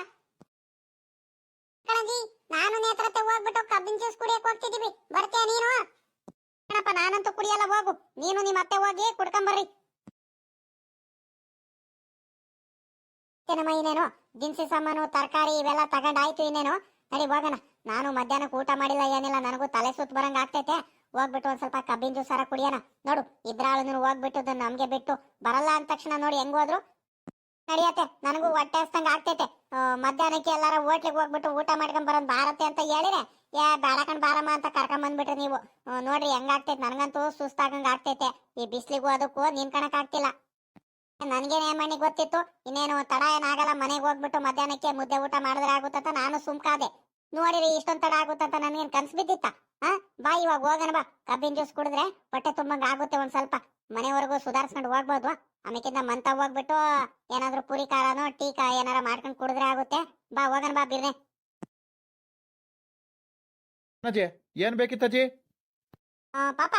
ಕಣಜಿ, ನಾನು ನೇತ್ರತೆ ಹೋಗ್ಬಿಟ್ಟು ಕಬ್ಬಿನ ಜ್ಯೂಸ್ ಕುಡಿಯಕ್ ಹೋಗ್ತಿದೀವಿ ಬರ್ತೀಯ ನೀನು? ಕಣಪ್ಪ, ನಾನಂತೂ ಕುಡಿಯಲ್ಲ, ಹೋಗು. ನೀನು ನಿಮ್ಮ ಅತ್ತೆ ಹೋಗಿ ಕುಡ್ಕೊಂಬರ್ರಿ. ಏನಮ್ಮ ಇನ್ನೇನು? ದಿನಸಿ ಸಾಮಾನು, ತರಕಾರಿ ಇವೆಲ್ಲ ತಗೊಂಡಾಯ್ತು ಇನ್ನೇನು? ನಡಿ, ಹೋಗೋಣ. ನಾನು ಮಧ್ಯಾಹ್ನಕ್ಕೆ ಊಟ ಮಾಡಿಲ್ಲ, ಏನಿಲ್ಲ. ನನಗೂ ತಲೆ ಸುತ್ತ ಬರಂಗ ಆಗ್ತೈತೆ. ಹೋಗ್ಬಿಟ್ಟು ಒಂದ್ ಸ್ವಲ್ಪ ಕಬ್ಬಿನ ಸರ ಕುಡಿಯೋಣ. ನೋಡು ಇಬ್ರಾಳು ಹೋಗ್ಬಿಟ್ಟು ನಮ್ಗೆ ಬಿಟ್ಟು ಬರಲ್ಲ ಅಂದ ತಕ್ಷಣ ನೋಡಿ ಹೆಂಗ್ ಹೋದ್ರು. ನಡಿಯತ್ತೆ, ನನಗೂ ಹೊಟ್ಟೆ ಹಸ್ತಂಗ ಆಗ್ತೈತೆ. ಮಧ್ಯಾಹ್ನಕ್ಕೆ ಎಲ್ಲಾರ ಹೋಟ್ಲಿಗೆ ಹೋಗ್ಬಿಟ್ಟು ಊಟ ಮಾಡ್ಕೊಂಡ್ ಬರೋದ್ ಬಾರತ್ತೆ ಅಂತ ಹೇಳಿದ್ರೆ, ಏ ಬೇಡಕಂಡ್ ಬಾರಮ್ಮ ಅಂತ ಕರ್ಕೊಂಡ್ ಬಂದ್ಬಿಟ್ರಿ ನೀವು. ನೋಡ್ರಿ ಹೆಂಗಾಗ್ತೈತೆ ನನಗಂತೂ ಸುಸ್ತಾಗಂಗ್ ಆಗ್ತೈತೆ. ಈ ಬಿಸ್ಲಿಗೂ ಅದಕ್ಕೂ ನಿನ್ಕಣಕ್ ಆಗ್ತಿಲ್ಲ. ನನ್ಗೇನ್ ಏಮಣ್ಣಿ ಗೊತ್ತಿತ್ತು? ಇನ್ನೇನು ತಡ ಏನಾಗಲ್ಲ ಮನೆಗೆ ಹೋಗ್ಬಿಟ್ಟು ಮಧ್ಯಾಹ್ನಕ್ಕೆ ಮುದ್ದೆ ಊಟ ಮಾಡಿದ್ರೆ ಆಗುತ್ತಂತ ನಾನು ಸುಮ್ಕಾದೆ. ನೋಡಿರಿ ಇಷ್ಟೊಂದ್ ತಡ ಆಗುತ್ತಂತ ನನ್ಗೇನ್ ಕನ್ಸ್ ಬಿದ್ದಿತ್ತ? ಹಾ ಬಾ ಇವಾಗ ಹೋಗೋಣ ಬಾ. ಕಬ್ಬಿನ ಜ್ಯೂಸ್ ಕುಡಿದ್ರೆ ಹೊಟ್ಟೆ ತುಂಬಂಗ ಆಗುತ್ತೆ ಒಂದ್ ಸ್ವಲ್ಪ. ಮನೆವರೆಗೂ ಸುಧಾರಿಸ್ಕೊಂಡು ಹೋಗ್ಬೋದು. ಆಮೇಕಿಂದ ಮಂತ ಹೋಗ್ಬಿಟ್ಟು ಏನಾದ್ರೂ ಪುರಿ ಖಾರನೋ ಟೀ ಕಾ ಏನಾರ ಮಾಡ್ಕೊಂಡು ಕುಡಿದ್ರೆ ಆಗುತ್ತೆ. ಬಾ ಹೋಗೋಣ ಬಾ ಬಿರ್ನೆ ಅಜ್ಜಿ ಏನ್ ಬೇಕಿತ್ತಜ್ಜಿ ಪಾಪ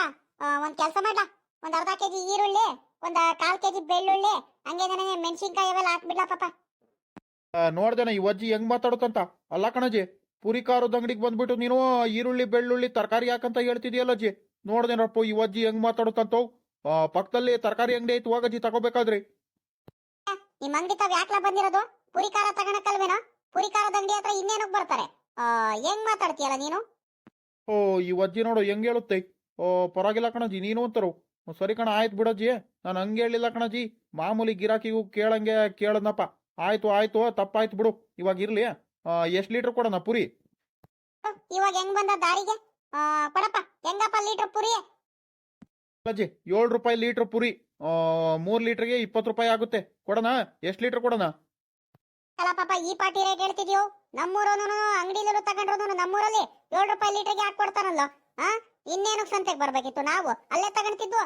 ಒಂದ್ ಕೆಲಸ ಮಾಡ್ಲಾ? ಒಂದ್ ಅರ್ಧ ಕೆಜಿ ಈರುಳ್ಳಿ ಒಂದ್ ಕಾಲ್ ಕೆಜಿ ಬೆಳ್ಳುಳ್ಳಿ ಹಂಗೆ ನನಗೆ ಮೆಣಸಿನ್ಕಾಯಿ ಅವೆಲ್ಲ ಹಾಕ್ಬಿಡ್ಲಾ ಪಾಪ? ನೋಡ್ದೇನ ಈ ಅಜ್ಜಿ ಹೆಂಗ್ ಮಾತಾಡುತ್ತಂತ? ಅಲ್ಲ ಕಣಜ್ಜಿ. ಪುರಿ ಖಾರದ ಅಂಗಡಿಗೆ ಬಂದ್ಬಿಟ್ಟು ನೀನು ಈರುಳ್ಳಿ ಬೆಳ್ಳುಳ್ಳಿ ತರಕಾರಿ ಯಾಕಂತ ಹೇಳ್ತಿದ್ಯಲ್ಲ ಅಜ್ಜಿ? ನೋಡ್ದೇನಪ್ಪ ಈ ಅಜ್ಜಿ ಹೆಂಗ್ ಮಾತಾಡುತ್ತಂತವ್ ಪಕ್ಕದಲ್ಲಿ ತರಕಾರಿ ಅಂಗಡಿ ಐತಿ ಹೋಗಜ್ಜಿ ತಗೋಬೇಕಾದ್ರಿ. ನಿಮ್ ಅಂಗಡಿ ತಾವ್ ಯಾಕ್ಲಾ ಬಂದಿರೋದು? ಪುರಿ ಖಾರ ತಗೊಳಕ್ಕಲ್ವೇನೋ ಪುರಿ ಖಾರದ ಅಂಗಡಿ ಹತ್ರ ಇನ್ನೇನಕ್ ಬರ್ತಾರೆ. ಆ, ಹೆಂಗ್ ಮಾತಾಡ್ತೀಯಲ್ಲ ನೀನು? ಓ ಈ ಅಜ್ಜಿ ನೋಡು ಹೆಂಗ್ ಹೇಳುತ್ತೆ? ಓ ಪರವಾಗಿಲ್ಲ ಕಣಜ್ಜಿ ನೀನು ಅಂತಾರು. ಸರಿ ಕಣ ಆಯ್ತು ಬಿಡಜ್ಜಿ ನಾನು ಹಂಗೆ ಹೇಳಿಲ್ಲ ಕಣಜ್ಜಿ. ಮಾಮೂಲಿ ಗಿರಾಕಿಗೂ ಕೇಳಂಗೆ ಕೇಳದ್ನಪ್ಪ. ಆಯ್ತು ಆಯ್ತು ತಪ್ಪಾಯ್ತು ಬಿಡು. ಇವಾಗ ಇರ್ಲಿ. ಎಷ್ಟು ಲೀಟರ್ ಕೊಡೋಣ ಪುರಿ? ಇವಾಗ ಹೆಂಗ್ ಬಂದ ದಾರಿಗೆ? ಆ, ಕೊಡಪ್ಪ ಹೆಂಗಪ್ಪ ಲೀಟರ್ ಪುರಿ? ಅಜ್ಜಿ ಏಳು ರೂಪಾಯಿ ಲೀಟರ್ ಪುರಿ. ಮೂರ್ ಲೀಟರ್ಗೆ ಇಪ್ಪತ್ತು ರೂಪಾಯಿ ಆಗುತ್ತೆ. ಕೊಡೋಣ? ಎಷ್ಟು ಲೀಟರ್ ಕೊಡೋಣ? ಅಲ್ಲ ಪಾಪ ಈ ಪಾಟಿ ರೇಟ್ ಹೇಳ್ತಿದ್ಯೋ? ನಮ್ಮೂರನು ಅಂಗಡಿಲೂ ತಗೊಂಡ್ರು ನಮ್ಮೂರಲ್ಲಿ ಏಳು ರೂಪಾಯಿ ಲೀಟರ್ಗೆ ಹಾಕಿ ಕೊಡ್ತಾರಲ್ಲ? ಆ ಇನ್ನೇನು ಸಂತೆಗೆ ಬರ್ಬೇಕಿತ್ತು ನಾವು? ಅಲ್ಲೇ ತಗೊಂತಿದ್ವು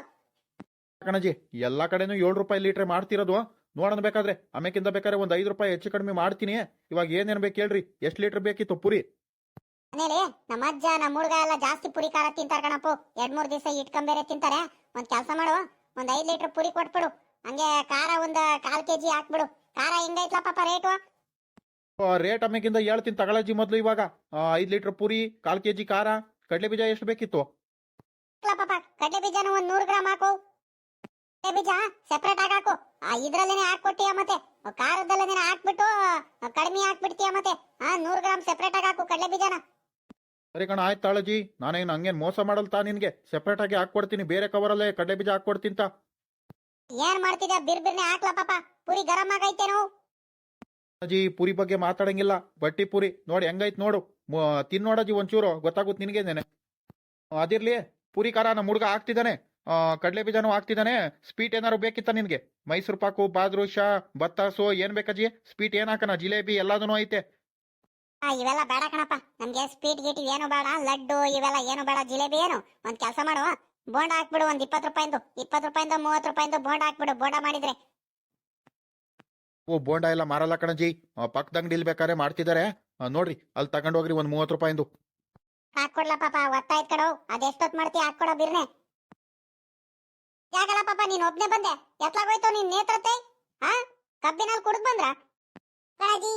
ಕಣಜಿ ಎಲ್ಲಾ ಕಡೆನೂ ಏಳು ರೂಪಾಯಿ ಲೀಟರ್ ಮಾಡ್ತಿರೋದು ನೋಡೋಣ ಬೇಕಾದ್ರೆ. ಆಮೇಕಿಂದ ಬೇಕಾದ್ರೆ ಒಂದ್ ಐದು ರೂಪಾಯಿ ಹೆಚ್ಚು ಕಡಿಮೆ ಮಾಡ್ತೀನಿ. ಇವಾಗ ಏನೇನ್ ಬೇಕು ಹೇಳ್ರಿ. ಎಷ್ಟು ಲೀಟರ್ ಬೇಕಿತ್ತು ಪುರಿ? ಮನೇಲಿ ನಮ್ಮ ಅಜ್ಜ ನಮ್ಮ ಹುಡುಗ ಎಲ್ಲ ಜಾಸ್ತಿ ಪುರಿ ಖಾರ ತಿಂತಾರ ಕಣಪ್ಪು. ಎರಡ್ ಮೂರ್ ದಿವಸ ಇಟ್ಕೊಂಬೇರೆ ತಿಂತಾರೆ. ಒಂದ್ ಕೆಲಸ ಮಾಡು. ಒಂದ್ ಐದ್ ಲೀಟರ್ ಪುರಿ ಕೊಟ್ಬಿಡು. ಹಂಗೆ ಖಾರ ಒಂದ್ ಕಾಲ್ ಕೆಜಿ ಹಾಕ್ಬಿಡು. ಖಾರ ಹೆಂಗೈತ್ಲ ಪಾಪ ರೇಟು? ರೇಟ್ ಆಮೇಕಿಂದ ಹೇಳ್ತೀನಿ ತಗೊಳಜ್ಜಿ ಮೊದ್ಲು ಇವಾಗ. ಐದ್ ಲೀಟರ್ ಪುರಿ ಕಾಲ್ ಕೆಜಿ ಖಾರ. ಕಡ್ಲೆ ಬೀಜ ಎಷ್ಟು ಬೇಕಿತ್ತು? ಪಾಪ ಕಡ್ಲೆ ಬೀಜನ ಒಂದ್ ನೂರ್ ಗ್ರಾಮ್ ಹಾಕು. ಕಡ್ಲೆ ಬೀಜ ಸೆಪರೇಟ್ ಆಗಿ ಹಾಕು. ಇದ್ರಲ್ಲೇನೆ ಹಾಕ್ಕೊಟ್ಟಿಯ ಮತ್ತೆ? ಖಾರದಲ್ಲೇನೆ ಹಾಕ್ಬಿಟ್ಟು ಕಡಿಮೆ ಹಾಕ್ಬಿಡ್ತೀಯ ಮತ್ತೆ? ಆ ನೂರು ಗ್ರಾಮ್ ಸೆಪರೇಟ್ ಆಗಿ ಹಾಕು ಕಡಲೆ ಬೀಜನ. ಸರಿ ಕಣ ಆಯ್ತು ತಾಳಜಿ. ನಾನೇನು ಹಂಗೇನ್ ಮೋಸ ಮಾಡಲ್ತಾ ನಿನ್ಗೆ? ಸೆಪರೇಟ್ ಆಗಿ ಹಾಕ್ಕೊಡ್ತೀನಿ ಬೇರೆ ಕವರಲ್ಲೇ ಕಡಲೆ ಬೀಜ ಹಾಕ್ಕೊಡ್ತೀನಿ ತಾ ಏನ್ ಮಾಡ್ತಿದ್ಯಾ? ಬಿರ್ ಬಿರ್ನೆ ಹಾಕ್ಲಾ ಪಾಪ. ಪುರಿ ಗರಂ ಆಗೈತೇನೋ ಅಜ್ಜಿ ಪುರಿ ಬಗ್ಗೆ ಮಾತಾಡಂಗಿಲ್ಲ. ಬಟ್ಟಿ ಪುರಿ. ನೋಡಿ ಹೆಂಗೈತ್ ನೋಡು. ತಿನ್ನೋಡಜ್ಜಿ ಒಂಚೂರು. ಗೊತ್ತಾಗುತ್ತೆ ನಿನಗೇನೆ ಅದಿರ್ಲಿ ಪುರಿ ಖಾರ ನಮ್ಮ ಹುಡುಗ ಹಾಕ್ತಿದ್ದಾನೆ. ಕಡಲೆ ಬೀಜನೂ ಹಾಕ್ತಿದ್ದಾನೆ. ಸ್ವೀಟ್ ಏನಾರು ಬೇಕಿತ್ತ ನಿನ್ಗೆ? ಮೈಸೂರು ಪಾಕು ಬಾದ್ರೂಷ ಬತ್ತಾಸು ಏನ್ ಬೇಕಾಜಿ ಸ್ವೀಟ್ ಏನ್ ಹಾಕನ ಜಿಲೇಬಿ ಎಲ್ಲದೂ ಐತೆ. ಇವೆಲ್ಲ ಬೇಡ ಕಣಪ್ಪ. ನಮ್ಗೆ ಸ್ವೀಟ್ ಗೀಟ್ ಏನು ಬೇಡ. ಲಡ್ಡು ಇವೆಲ್ಲ ಏನು ಬೇಡ. ಜಿಲೇಬಿ ಏನು? ಒಂದ್ ಕೆಲಸ ಮಾಡು. ಬೋಂಡ ಹಾಕ್ಬಿಡು ಒಂದ್ ಇಪ್ಪತ್ತು ರೂಪಾಯಿಂದು. ಇಪ್ಪತ್ತು ರೂಪಾಯಿಂದ ಮೂವತ್ತು ರೂಪಾಯಿಂದ ಬೋಂಡ ಹಾಕ್ಬಿಡು. ಬೋಂಡ ಮಾಡಿದ್ರೆ. ಓ ಬೋಂಡ ಎಲ್ಲ ಮಾರಲ್ಲ ಕಣಜಿ ಪಕ್ಕದ ಅಂಗಡಿಲಿ ಬೇಕಾದ್ರೆ ಮಾಡ್ತಿದ್ದಾರೆ. ನೋಡ್ರಿ ಅಲ್ಲಿ ತಗೊಂಡೋಗ್ರಿ ಒಂದ್ ಮೂವತ್ತು ರೂಪಾಯಿಂದು. ಹಾಕೊಡ್ಲ ಪಾಪ. ಒತ್ತಾಯ್ತು ಕಣೋ. ಅದೆಷ್ಟೊತ್ ಮಾಡ್ತಿ? ಹಾಕೊಡೋ ಬಿರ್ನೆ. ಯಾಕಲ್ಲ ಪಾಪ, ನೀನ್ ಒಬ್ನೇ ಬಂದೆ. ಎತ್ಲಾಗೋಯ್ತು ನಿನ್ ನೇತ್ರತೆ? ಹಾ? ಕಬ್ಬಿನಲ್ಲಿ ಕುಡಿದ್ ಬಂದ್ರ? ಕಣಜಿ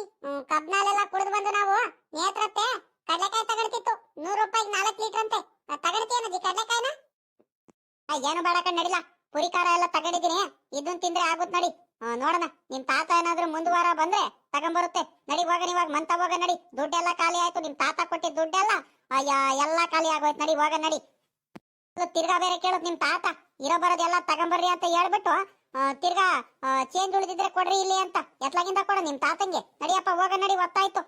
ಕಬ್ಬಿನಲ್ಲೆಲ್ಲ ಕುಡ್ದು ಬಂದು ನಾವು ನೇತ್ರತೆ. ಕಡಲೆಕಾಯಿ ತಗೊಳ್ತಿತ್ತು. ನೂರು ರೂಪಾಯಿಗೆ ನಾಲ್ಕು ಲೀಟರ್ ಅಂತೆ ತಗೊಳ್ತೀಯನಜಿ ಕಡಲೆಕಾಯಿನ? ಏನು ಬೇಡ ಕಣ್ ನಡಿಲ್ಲ ಪುರಿ ಖಾರ ಎಲ್ಲ ತಗೊಂಡಿದ್ದೀನಿ. ಇದನ್ ತಿಂದ್ರೆ ಆಗುತ್ತೆ ನಡಿ. ನೋಡೋಣ. ನಿಮ್ ತಾತ ಏನಾದ್ರೂ ಮುಂದುವಾರ ಬಂದ್ರೆ ತಗೊಂಬರುತ್ತೆ. ನಡಿ, ಹೋಗ ನೀವಾಗ ಮಂತ ಹೋಗ, ನಡಿ. ದುಡ್ಡೆಲ್ಲ ಖಾಲಿ ಆಯ್ತು. ನಿಮ್ ತಾತ ಕೊಟ್ಟಿದ್ ದುಡ್ಡೆಲ್ಲ, ಅಯ್ಯ, ಎಲ್ಲಾ ಖಾಲಿ ಆಗೋಯ್ತು. ನಡಿ, ಹೋಗ, ನಡಿ. ತಿರ್ಗಾ ಬೇರೆ ಕೇಳೋದು ನಿಮ್ ತಾತ. ಇರೋ ಬರೋದೆಲ್ಲ ತಗೊಂಬರ್ರಿ ಅಂತ ಹೇಳ್ಬಿಟ್ಟು ತಿರ್ಗಾ ಚೇಂಜ್ ಉಳಿದಿದ್ರೆ ಕೊಡ್ರಿ ಇಲ್ಲಿ ಅಂತ. ಎತ್ಲಾಗಿಂದ ಕೊಡ ನಿಮ್ ತಾತಂಗೆ. ನಡಿಯಪ್ಪ, ಹೋಗ ನಡಿ, ಒತ್ತಾಯ್ತು.